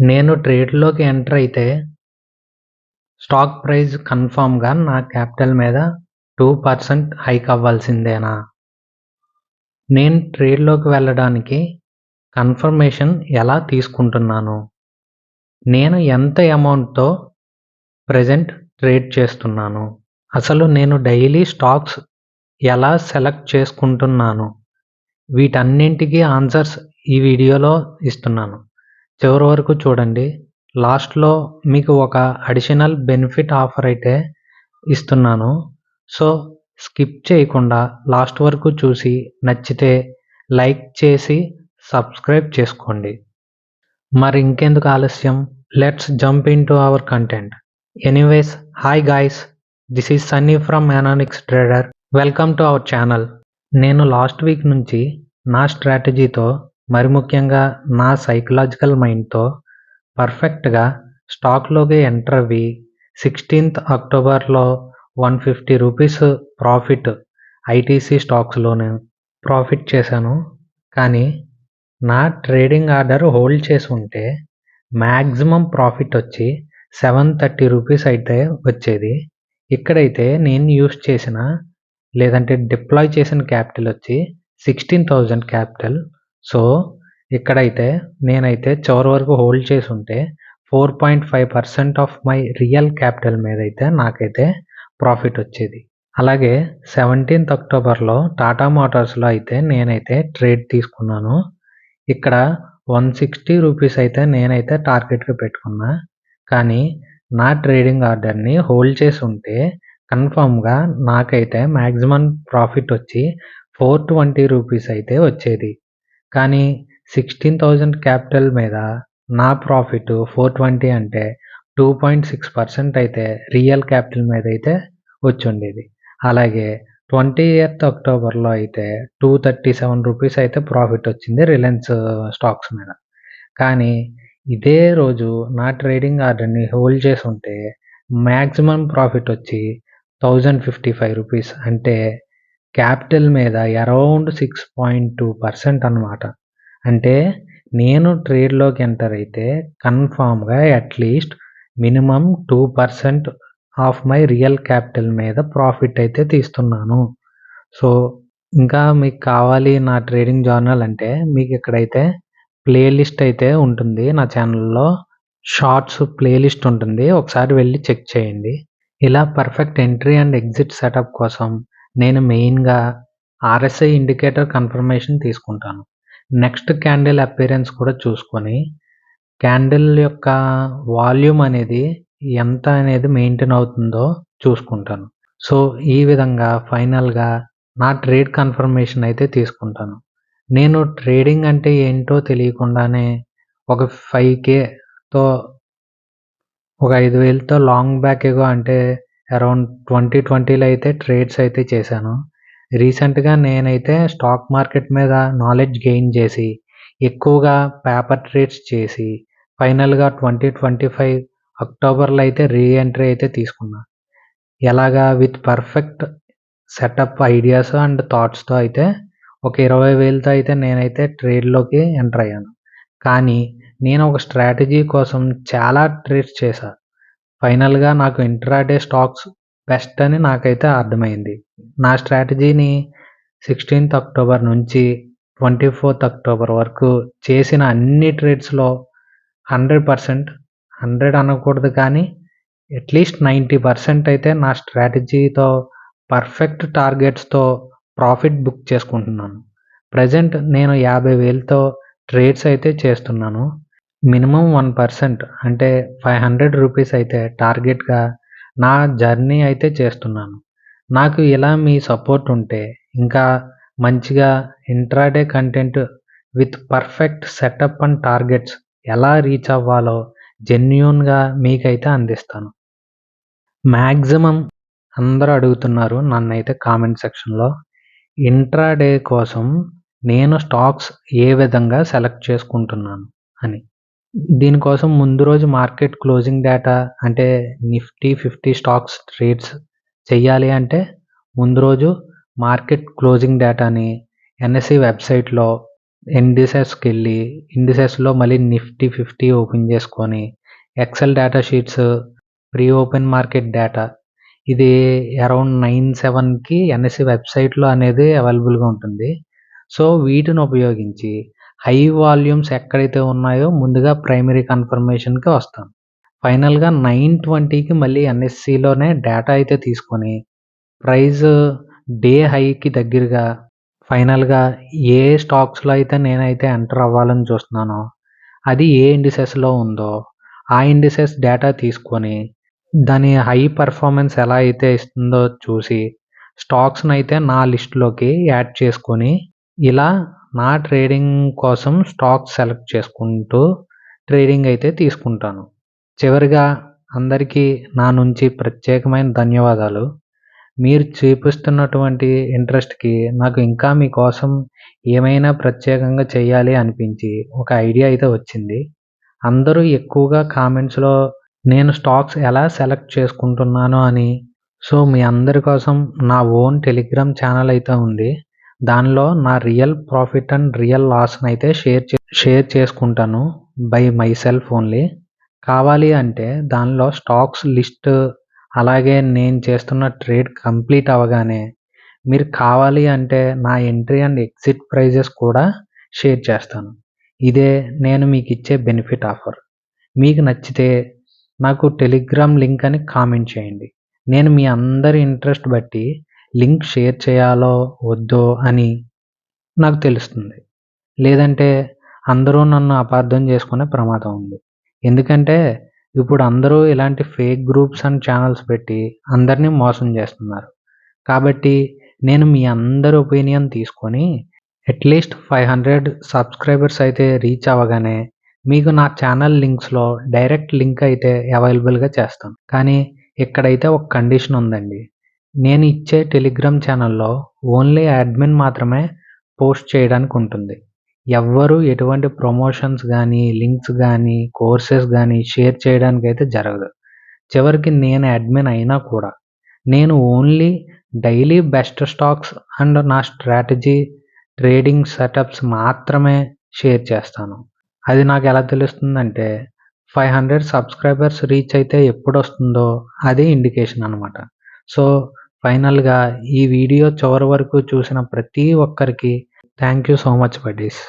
నేను ట్రేడ్‌లోకి ఎంటర్ అయితే స్టాక్ ప్రైస్ కన్ఫర్మ్‌గా నా క్యాపిటల్ మీద టూ పర్సెంట్ హైక్ అవ్వాల్సిందేనా? నేను ట్రేడ్‌లోకి వెళ్ళడానికి కన్ఫర్మేషన్ ఎలా తీసుకుంటున్నాను? నేను ఎంత అమౌంట్‌తో ప్రెజెంట్ ట్రేడ్ చేస్తున్నాను? అసలు నేను డైలీ స్టాక్స్ ఎలా సెలెక్ట్ చేసుకుంటున్నాను? వీటన్నింటికీ ఆన్సర్స్ ఈ వీడియోలో ఇస్తున్నాను. చివరి వరకు చూడండి. లాస్ట్‌లో మీకు ఒక అడిషనల్ బెనిఫిట్ ఆఫర్ అయితే ఇస్తున్నాను. సో, స్కిప్ చేయకుండా లాస్ట్ వరకు చూసి నచ్చితే లైక్ చేసి సబ్స్క్రైబ్ చేసుకోండి. మరి ఇంకెందుకు ఆలస్యం let's jump into our content. Anyways hi guys this is Sunny from Enanix trader. Welcome to our channel. నేను లాస్ట్ వీక్ నుంచి నా స్ట్రాటజీతో మరి ముఖ్యంగా నా సైకలాజికల్ మైండ్‌తో పర్ఫెక్ట్‌గా స్టాక్‌లోకి ఎంటర్ అవ్వి 16థ్ అక్టోబర్‌లో 150 రూపీస్ ప్రాఫిట్ ఐటీసీ స్టాక్స్‌లోనే ప్రాఫిట్ చేశాను. కానీ నా ట్రేడింగ్ ఆర్డర్ హోల్డ్ చేసి ఉంటే మ్యాక్సిమం ప్రాఫిట్ వచ్చి 730 రూపీస్ అయితే వచ్చేది. ఇక్కడైతే నేను యూజ్ చేసిన లేదంటే డిప్లాయ్ చేసిన క్యాపిటల్ వచ్చి 16,000 క్యాపిటల్. సో, ఇక్కడైతే నేనైతే చివరి వరకు హోల్డ్ చేసి ఉంటే 4.5% ఆఫ్ మై రియల్ క్యాపిటల్ మీద అయితే నాకైతే ప్రాఫిట్ వచ్చేది. అలాగే 17థ్ అక్టోబర్‌లో టాటా మోటార్స్‌లో అయితే నేనైతే ట్రేడ్ తీసుకున్నాను. ఇక్కడ 160 రూపీస్ అయితే నేనైతే టార్గెట్‌గా పెట్టుకున్నా. కానీ నా ట్రేడింగ్ ఆర్డర్‌ని హోల్డ్ చేసి ఉంటే కన్ఫర్మ్‌గా నాకైతే మ్యాక్సిమం ప్రాఫిట్ వచ్చి 420 రూపీస్ అయితే వచ్చేది. కానీ 16,000 క్యాపిటల్ మీద నా ప్రాఫిట్ 420 అంటే 2.6% అయితే రియల్ క్యాపిటల్ మీద అయితే వచ్చుండేది. అలాగే 20థ్ అక్టోబర్‌లో అయితే 237 రూపీస్ అయితే ప్రాఫిట్ వచ్చింది రిలయన్స్ స్టాక్స్ మీద. కానీ ఇదే రోజు నా ట్రేడింగ్ ఆర్డర్‌ని హోల్డ్ చేసి ఉంటే మ్యాక్సిమం ప్రాఫిట్ వచ్చి 1055 రూపీస్ అంటే క్యాపిటల్ మీద అరౌండ్ 6.2% అన్నమాట. అంటే నేను ట్రేడ్‌లోకి ఎంటర్ అయితే కన్ఫామ్గా at least minimum two percent of my real capital మీద ప్రాఫిట్ అయితే తీస్తున్నాను. సో, ఇంకా మీకు కావాలి నా ట్రేడింగ్ జర్నల్ అంటే మీకు ఇక్కడైతే ప్లేలిస్ట్ అయితే ఉంటుంది నా ఛానల్‌లో. షార్ట్స్ ప్లేలిస్ట్ ఉంటుంది. ఒకసారి వెళ్ళి చెక్ చేయండి. ఇలా perfect entry and exit setup కోసం నేను మెయిన్‌గా ఆర్ఎస్ఐ ఇండికేటర్ కన్ఫర్మేషన్ తీసుకుంటాను. నెక్స్ట్ క్యాండిల్ అపీరెన్స్ కూడా చూసుకొని క్యాండిల్ యొక్క వాల్యూమ్ అనేది ఎంత అనేది మెయింటైన్ అవుతుందో చూసుకుంటాను. సో, ఈ విధంగా ఫైనల్‌గా నా ట్రేడ్ కన్ఫర్మేషన్ అయితే తీసుకుంటాను. నేను ట్రేడింగ్ అంటే ఏంటో తెలియకుండానే ఒక 5,000తో ఒక 5,000తో లాంగ్ బ్యాక్ ఎగో అంటే అరౌండ్ 2020లో అయితే ట్రేడ్స్ అయితే చేశాను. రీసెంట్‌గా నేనైతే స్టాక్ మార్కెట్ మీద నాలెడ్జ్ గెయిన్ చేసి ఎక్కువగా పేపర్ ట్రేడ్స్ చేసి ఫైనల్‌గా 2025 అక్టోబర్‌లో అయితే రీ ఎంట్రీ అయితే తీసుకున్నా. ఎలాగా with perfect setup ideas and థాట్స్‌తో అయితే ఒక ఇరవై వేలతో అయితే నేనైతే ట్రేడ్‌లోకి ఎంటర్ అయ్యాను. కానీ నేను ఒక స్ట్రాటజీ కోసం చాలా ట్రేడ్స్ చేశా. ఫైనల్‌గా నాకు ఇంట్రాడే స్టాక్స్ బెస్ట్ అని నాకైతే అర్థమైంది. నా స్ట్రాటజీని 16థ్ అక్టోబర్ నుంచి 24థ్ అక్టోబర్ వరకు చేసిన అన్ని ట్రేడ్స్‌లో 100% 100 అనకూడదు కానీ అట్‌లీస్ట్ 90% అయితే నా స్ట్రాటజీతో పర్ఫెక్ట్ టార్గెట్స్‌తో ప్రాఫిట్ బుక్ చేసుకుంటున్నాను. ప్రజెంట్ నేను యాభై వేలతో ట్రేడ్స్ అయితే చేస్తున్నాను. మినిమమ్ 1% అంటే 500 రూపీస్ అయితే టార్గెట్‌గా నా జర్నీ అయితే చేస్తున్నాను. నాకు ఇలా మీ సపోర్ట్ ఉంటే ఇంకా మంచిగా intraday content with perfect setup and targets ఎలా రీచ్ అవ్వాలో జెన్యూన్‌గా మీకైతే అందిస్తాను. మాక్సిమం అందరూ అడుగుతున్నారు నన్నైతే కామెంట్ సెక్షన్‌లో ఇంట్రాడే కోసం నేను స్టాక్స్ ఏ విధంగా సెలెక్ట్ చేసుకుంటున్నాను అని. దీనికోసం ముందు రోజు మార్కెట్ క్లోజింగ్ డేటా అంటే నిఫ్టీ 50 స్టాక్స్ ట్రేడ్స్ చెయ్యాలి అంటే ముందు రోజు మార్కెట్ క్లోజింగ్ డేటాని ఎన్ఎస్సి వెబ్‌సైట్‌లో ఇండిసెస్‌కెళ్ళి ఇండిసెస్‌లో మళ్ళీ నిఫ్టీ ఫిఫ్టీ ఓపెన్ చేసుకొని Excel data sheets pre open market data. ఇది అరౌండ్ నైన్ సెవెన్కి ఎన్ఎస్సి వెబ్సైట్లో అనేది అవైలబుల్గా ఉంటుంది. సో వీటిని ఉపయోగించి హై వాల్యూమ్స్ ఎక్కడైతే ఉన్నాయో ముందుగా ప్రైమరీ కన్ఫర్మేషన్కి వస్తాం. ఫైనల్గా నైన్ ట్వంటీకి మళ్ళీ ఎన్ఎస్సిలోనే డేటా అయితే తీసుకొని ప్రైస్ డే హైకి దగ్గరగా ఫైనల్గా ఏ స్టాక్స్లో అయితే నేనైతే ఎంటర్ అవ్వాలని చూస్తున్నానో అది ఏ ఇండిసెస్లో ఉందో ఆ ఇండిసెస్ డేటా తీసుకొని దాని హై పర్ఫార్మెన్స్ ఎలా అయితే ఇస్తుందో చూసి స్టాక్స్ని అయితే నా లిస్ట్లోకి యాడ్ చేసుకొని ఇలా నా ట్రేడింగ్ కోసం స్టాక్స్ సెలెక్ట్ చేసుకుంటూ ట్రేడింగ్ అయితే తీసుకుంటాను. చివరిగా అందరికీ నా నుంచి ప్రత్యేకమైన ధన్యవాదాలు. మీరు చూపిస్తున్నటువంటి ఇంట్రెస్ట్కి నాకు ఇంకా మీకోసం ఏమైనా ప్రత్యేకంగా చేయాలి అనిపించి ఒక ఐడియా అయితే వచ్చింది. అందరూ ఎక్కువగా కామెంట్స్లో నేను స్టాక్స్ ఎలా సెలెక్ట్ చేసుకుంటున్నాను అని సో మీ అందరి కోసం నా ఓన్ టెలిగ్రామ్ ఛానల్ అయితే ఉంది. దానిలో నా రియల్ ప్రాఫిట్ అండ్ రియల్ లాస్ని అయితే షేర్ చే షేర్ చేసుకుంటాను బై మై సెల్ఫ్ ఓన్లీ కావాలి అంటే దానిలో స్టాక్స్ లిస్ట్ అలాగే నేను చేస్తున్న ట్రేడ్ కంప్లీట్ అవ్వగానే మీరు కావాలి అంటే నా ఎంట్రీ అండ్ ఎగ్జిట్ ప్రైజెస్ కూడా షేర్ చేస్తాను. ఇదే నేను మీకు ఇచ్చే బెనిఫిట్ ఆఫర్. మీకు నచ్చితే నాకు టెలిగ్రామ్ లింక్ అని కామెంట్ చేయండి. నేను మీ అందరి ఇంట్రెస్ట్ బట్టి లింక్ షేర్ చేయాలో వద్దో అని నాకు తెలుస్తుంది. లేదంటే అందరూ నన్ను అపార్థం చేసుకునే ప్రమాదం ఉంది. ఎందుకంటే ఇప్పుడు అందరూ ఇలాంటి ఫేక్ గ్రూప్స్ అండ్ ఛానల్స్ పెట్టి అందరినీ మోసం చేస్తున్నారు. కాబట్టి నేను మీ అందరి ఒపీనియన్ తీసుకొని at least five hundred subscribers అయితే రీచ్ అవ్వగానే మీకు నా ఛానల్ లింక్స్లో డైరెక్ట్ లింక్ అయితే అవైలబుల్గా చేస్తాను. కానీ ఇక్కడైతే ఒక కండిషన్ ఉందండి నేను ఇచ్చే టెలిగ్రామ్ ఛానల్లో ఓన్లీ అడ్మిన్ మాత్రమే పోస్ట్ చేయడానికి ఉంటుంది. ఎవ్వరూ ఎటువంటి ప్రమోషన్స్ కానీ లింక్స్ కానీ కోర్సెస్ కానీ షేర్ చేయడానికి అయితే జరగదు. చివరికి నేను అడ్మిన్ అయినా కూడా నేను only daily best stocks and నా స్ట్రాటజీ ట్రేడింగ్ సెటప్స్ మాత్రమే షేర్ చేస్తాను. అది నాకు ఎలా తెలుస్తుందంటే ఫైవ్ హండ్రెడ్ సబ్స్క్రైబర్స్ రీచ్ అయితే ఎప్పుడు వస్తుందో అదే ఇండికేషన్ అనమాట సో ఫైనల్గా ఈ వీడియో చివరి వరకు చూసిన ప్రతి ఒక్కరికి thank you so much buddies.